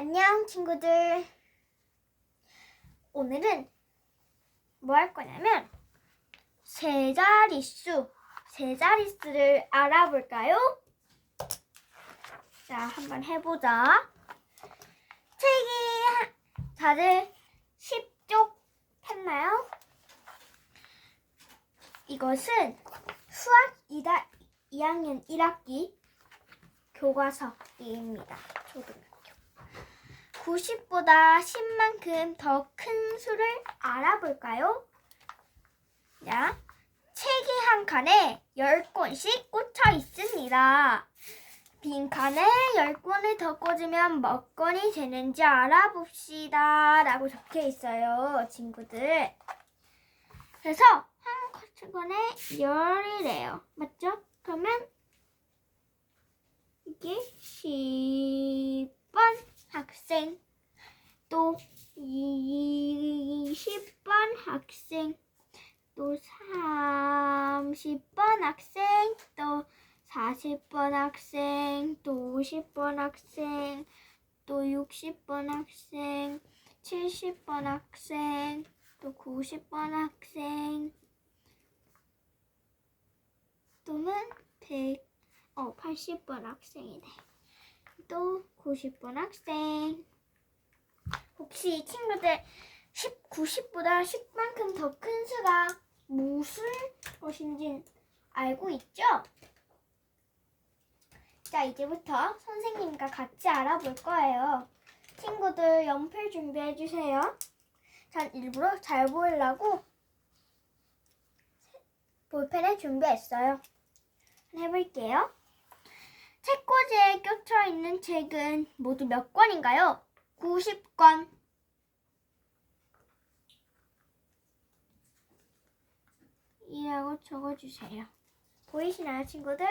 안녕 친구들. 오늘은 뭐 할 거냐면 세 자릿수, 세 자릿수를 알아볼까요? 자, 한번 해보자. 책이 하- 다들 10쪽 했나요? 이것은 수학 2다, 2학년 1학기 교과서입니다. 초등학교. 90보다 10만큼 더 큰 수를 알아볼까요? 자, 책이 한 칸에 10권씩 꽂혀 있습니다. 빈 칸에 10권을 더 꽂으면 몇 권이 되는지 알아봅시다. 라고 적혀 있어요, 친구들. 그래서 한 권에 10이래요. 맞죠? 그러면 이게 10번 학생 또 20번 학생 또 30번 학생 또 40번 학생 또 50번 학생 또 60번 학생 70번 학생 또 90번 학생 또는 100 어, 80번 학생이네. 또 90번 학생. 혹시 친구들 10, 90보다 10만큼 더 큰 수가 무슨 것인지 알고 있죠? 자, 이제부터 선생님과 같이 알아볼 거예요. 친구들 연필 준비해 주세요. 전 일부러 잘 보이려고 볼펜을 준비했어요. 해볼게요. 책꽂이에 꽂혀 있는 책은 모두 몇 권인가요? 90권. 이라고 적어주세요. 보이시나요, 친구들?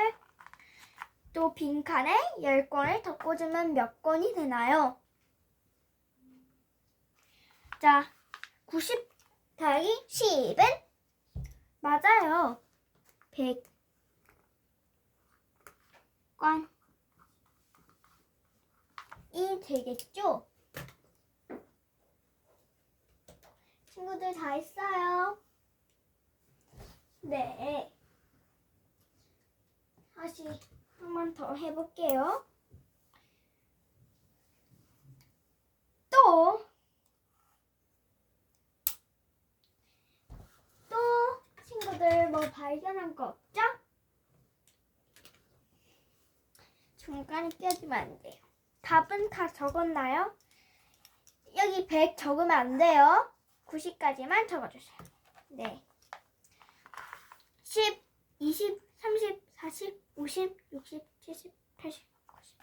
또 빈칸에 10권을 더 꽂으면 몇 권이 되나요? 자, 90 더하기 10은? 맞아요. 100. 관. 이 되겠죠? 친구들 다 했어요? 네. 다시 한 번 더 해볼게요. 또, 또 친구들 뭐 발견한 거 없죠? 중간에 끼어주면 안 돼요. 답은 다 적었나요? 여기 100 적으면 안 돼요. 90까지만 적어주세요. 네. 10, 20, 30, 40, 50, 60, 70, 80, 90.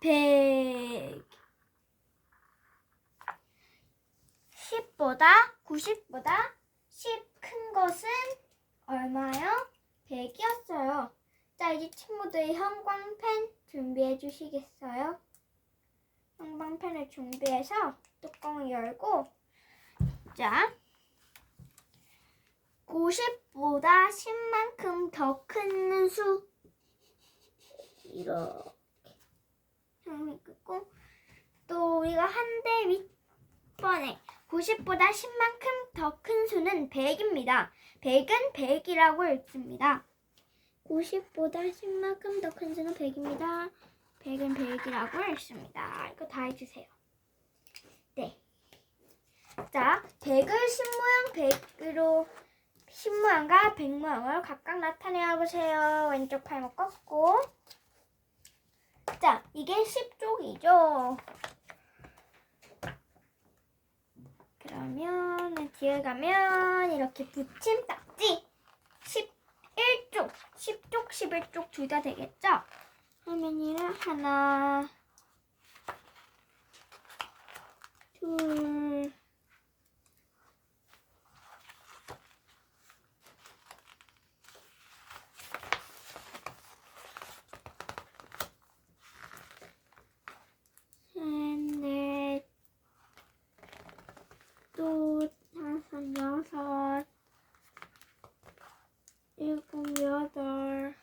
100. 10보다 90보다 10 큰 것은 얼마요? 100이었어요. 자, 이제 친구들 형광펜 준비해 주시겠어요? 형광펜을 준비해서 뚜껑을 열고 자, 90보다 10만큼 더 큰 수 이렇게 끄고 또 우리가 한대 윗번에 90보다 10만큼 더 큰 수는 100입니다. 100은 100이라고 읽습니다. 90보다 10만큼 더 큰 수는 100입니다. 100은 100이라고 읽습니다. 이거 다 해주세요. 네. 자, 100을 10모양 100으로 10모양과 100모양을 각각 나타내어 보세요. 왼쪽 팔목 꺾고. 자, 이게 10쪽이죠. 그러면 뒤에 가면 이렇게 붙임 딱지 11쪽, 10쪽, 11쪽 둘 다 되겠죠? 화면이를 하나, 둘, 셋, 넷, 또 다섯, 여섯, 일곱, 여덟,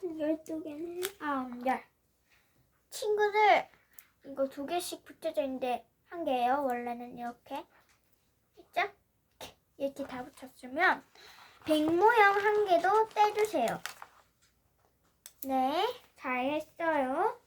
총 열두 개네. 아홉, 열. 친구들 이거 두 개씩 붙여져 있는데 한 개예요. 원래는 이렇게 있죠? 이렇게 다 붙였으면 백 모양 한 개도 떼주세요. 네, 잘했어요.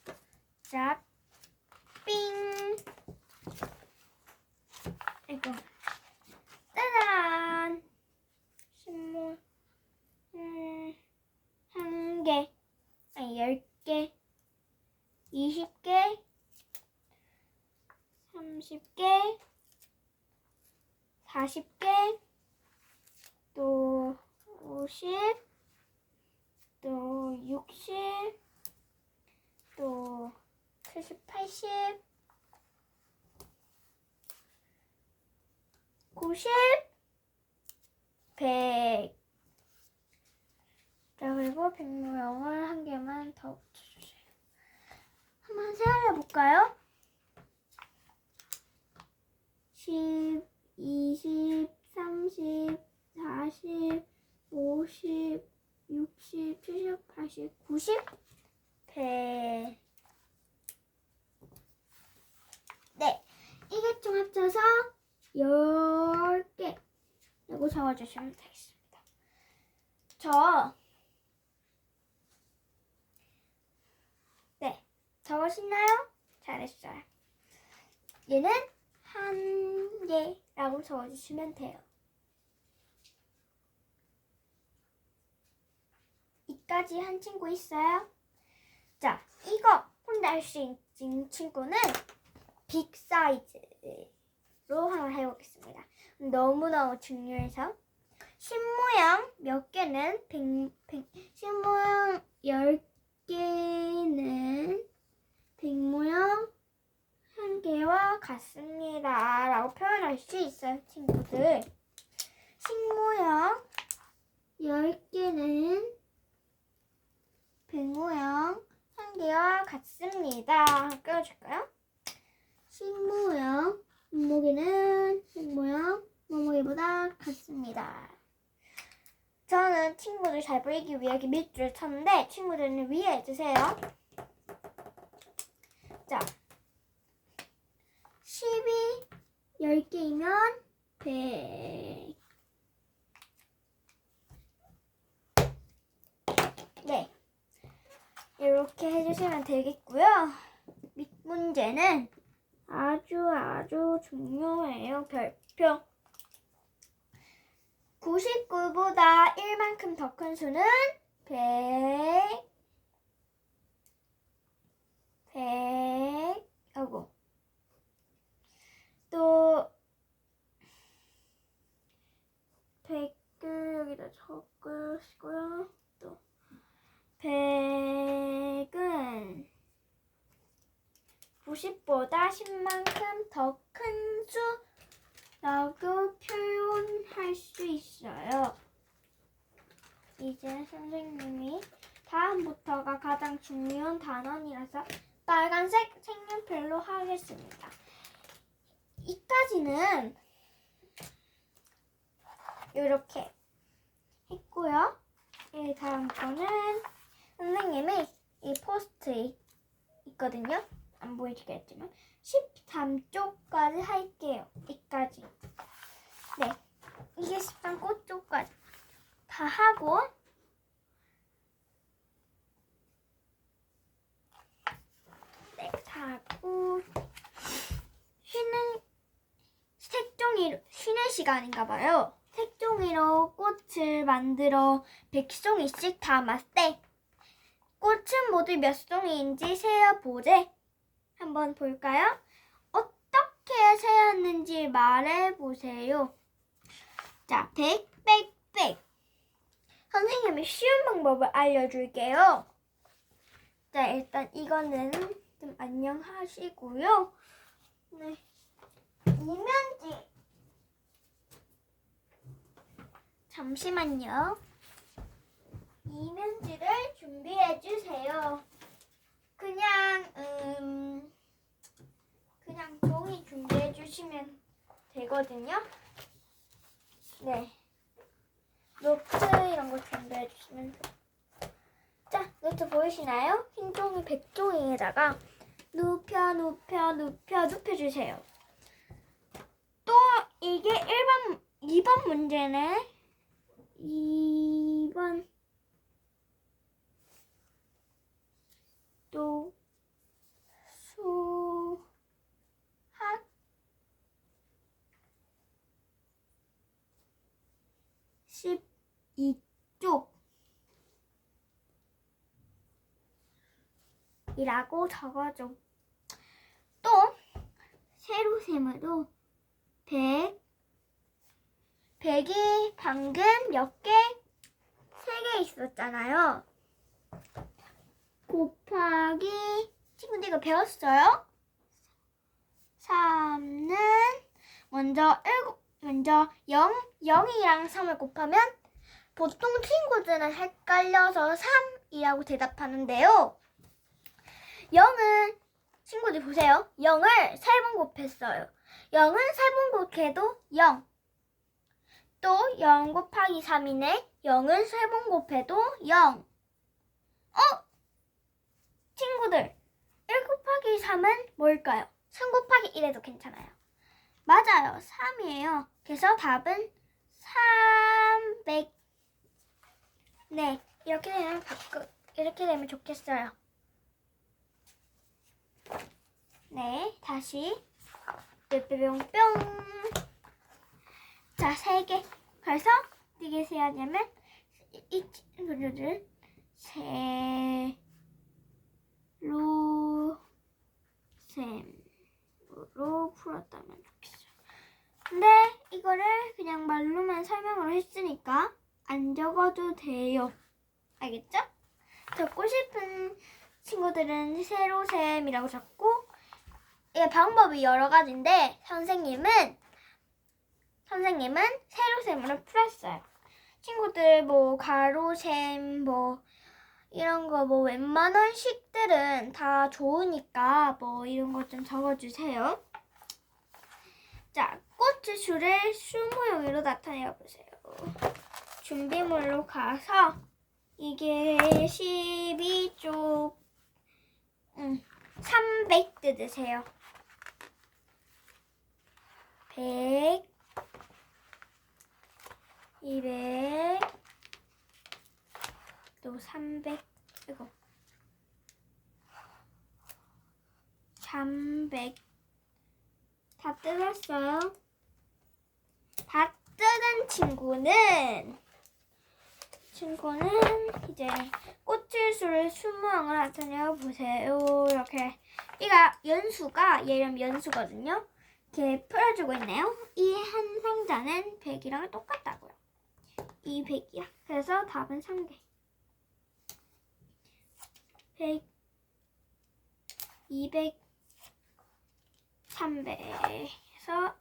70 90 100 자, 그리고 백모형을 한 개만 더 붙여주세요. 한번 세안해 볼까요? 10, 20, 30, 40, 50, 60, 70, 80, 90, 100. 적어주시면 되겠습니다. 저, 네, 적으시나요? 잘했어요. 얘는 한 개라고 적어주시면 돼요. 이까지 한 친구 있어요? 자, 이거 혼자 할 수 있는 친구는 빅 사이즈로 한번 해보겠습니다. 너무너무 중요해서 신모양 몇 개는 백, 백, 신모양 열 개는 백모양 한 개와 같습니다. 라고 표현할 수 있어요, 친구들. 신모양 열 개는 백모양 한 개와 같습니다. 껴줄까요? 신모양 몸무게는 백모양 몸무게보다 같습니다. 저는 친구들 잘 보이기 위해 이렇게 밑줄을 쳤는데 친구들은 위에 해주세요. 자, 10이 10개이면 100. 네. 이렇게 해주시면 되겠고요. 밑 문제는 아주 아주 중요해요. 별표. 99보다 1만큼 더 큰 수는 100, 100, 하고 또 100을 여기다 적으시고요. 또 100은 90보다 10만큼 더 큰 수 라고 표현할 수 있어요. 이제 선생님이 다음부터가 가장 중요한 단원이라서 빨간색 색연필로 하겠습니다. 이까지는 이렇게 했고요. 이 다음 거는 선생님이 이 포스트잇 있거든요. 안 보이시겠지만 13쪽까지 할게요. 이까지. 네. 이게 13꽃 쪽까지 다 하고 네, 다 하고 쉬는 색종이로 쉬는 시간인가 봐요. 색종이로 꽃을 만들어 100송이씩 담았을 때 꽃은 모두 몇 송이인지 세어보재. 한번 볼까요? 어떻게 세었는지 말해보세요. 자, 100, 100, 100. 선생님이 쉬운 방법을 알려줄게요. 자, 일단 이거는 좀 안녕하시고요. 네. 이면지. 잠시만요. 이면지를 준비해 주세요. 그냥 음 그냥 종이 준비해 주시면 되거든요. 네. 노트 이런 거 준비해 주시면 돼요. 자, 노트 보이시나요? 흰 종이 100종이에다가 눕혀 눕혀 눕혀 눕혀 주세요. 또 이게 1번 2번 문제네. 2번 또 수 학 12쪽 이라고 적어줘. 또 세로셈으로 100 100이 방금 몇 개? 세 개 있었잖아요. 곱하기 친구들 이거 배웠어요? 3는 먼저 1 먼저 0 0이랑 3을 곱하면 보통 친구들은 헷갈려서 3이라고 대답하는데요. 0은 친구들 보세요. 0을 3번 곱했어요. 0은 3번 곱해도 0. 또 0 곱하기 3이네. 0은 3번 곱해도 0. 어? 친구들, 1 곱하기 3은 뭘까요? 3 곱하기 1에도 괜찮아요. 맞아요. 3이에요. 그래서 답은 300. 네, 이렇게 되면 바꾸, 이렇게 되면 좋겠어요. 네, 다시 뿅뿅뿅. 자, 세 개. 그래서 어떻게 세야냐면 이- 이 친구들을 세로 셈으로 풀었다면 좋겠어요. 근데 이거를 그냥 말로만 설명을 했으니까 안 적어도 돼요. 알겠죠? 적고 싶은 친구들은 세로셈이라고 적고 이 방법이 여러 가지인데 선생님은 선생님은 세로셈으로 풀었어요. 친구들 뭐 가로셈 뭐 이런 거 뭐 웬만한 식들은 다 좋으니까 뭐 이런 것 좀 적어주세요. 자, 꽃의 줄을 수 모형으로 나타내 보세요. 준비물로 가서 이게 12쪽 음, 300 뜯으세요. 100 200, 또 300, 이거 300. 다 뜯었어요. 다 뜯은 친구는 친구는 이제 꽃을 수를 수모항을 나타내어 보세요. 이렇게 이가 연수가 얘는 연수거든요. 이렇게 풀어주고 있네요. 이 한 상자는 100이랑 똑같다고요. 200이야. 그래서 답은 3개. 100, 200, 300. 해서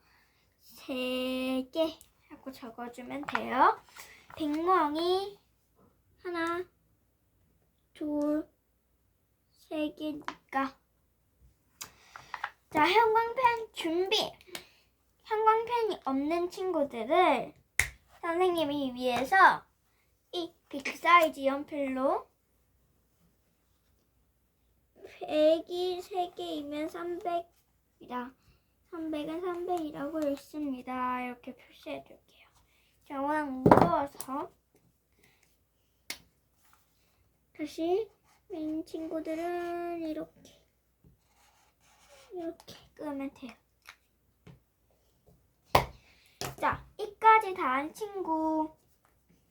3개 하고 적어주면 돼요. 백모항이 하나, 둘, 세 개니까. 자, 형광펜 준비. 형광펜이 없는 친구들을 선생님이 위해서 이 빅사이즈 연필로 100이 3개이면 300이다. 300은 300이라고 읽습니다. 이렇게 표시해 줄게요. 저랑 묶어서 다시 민 친구들은 이렇게 이렇게 끄면 돼요. 자, 이까지 다 한 친구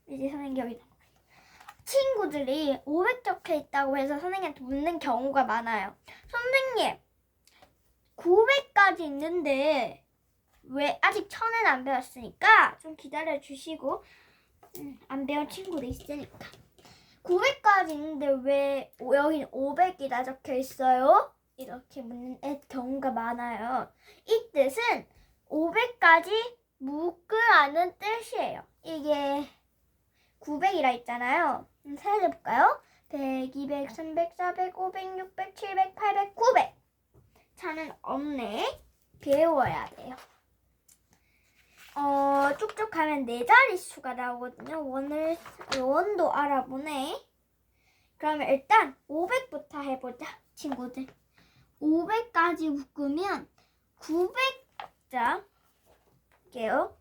이제 선생님 여기 친구들이 500 적혀 있다고 해서 선생님한테 묻는 경우가 많아요. 선생님, 900까지 있는데 왜 아직 1000은 안 배웠으니까 좀 기다려 주시고 음, 안 배운 친구도 있으니까 900까지 있는데 왜 여기는 500이나 적혀 있어요? 이렇게 묻는 애- 경우가 많아요. 이 뜻은 500까지 묶으라는 뜻이에요. 이게 900이라 있잖아요. 음, 세어볼까요 100, 200, 300, 400, 500, 600, 700, 800, 900. 차는 없네. 배워야 돼요. 어, 쭉쭉 가면 네 자릿수가 나오거든요. 원을, 원도 알아보네. 그러면 일단 500부터 해보자, 친구들. 500까지 묶으면 900자 게요.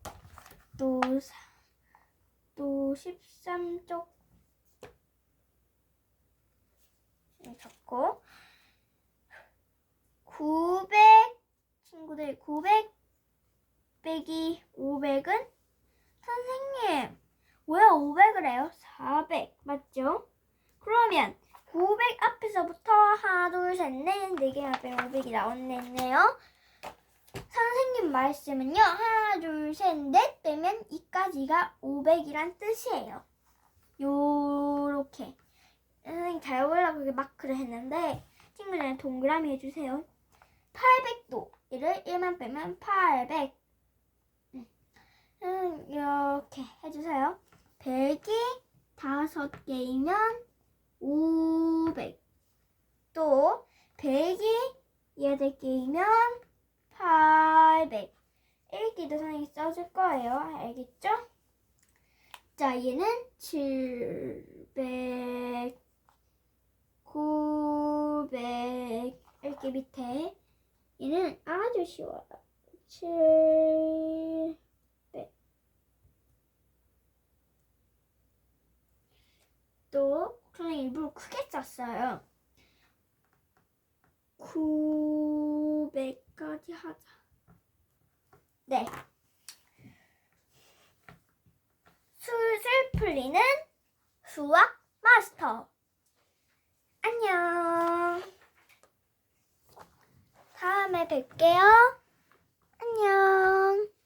또, 사- 또 13쪽 잡고 900 친구들 900 빼기 500은 선생님 왜 500을 해요? 400 맞죠? 그러면 900 앞에서부터 하나 둘 셋넷 4개만 빼면 500이 나왔네요. 선생님 말씀은요. 하나 둘 셋 넷 빼면 이까지가 500이란 뜻이에요. 요렇게 선생님 잘 보려고 마크를 했는데 친구들은 동그라미 해주세요. 800도 얘를 1만 빼면 800 음, 이렇게 해주세요. 100이 다섯 개이면 500. 또 100이 여덟 개이면 800. 읽기도 선생님이 써줄 거예요. 알겠죠? 자, 얘는 700, 900. 읽기 밑에. 얘는 아주 쉬워요. 700. 또 저는 일부러 크게 썼어요. 900까지 하자. 네. 술술 풀리는 수학 마스터. 안녕. 다음에 뵐게요. 안녕.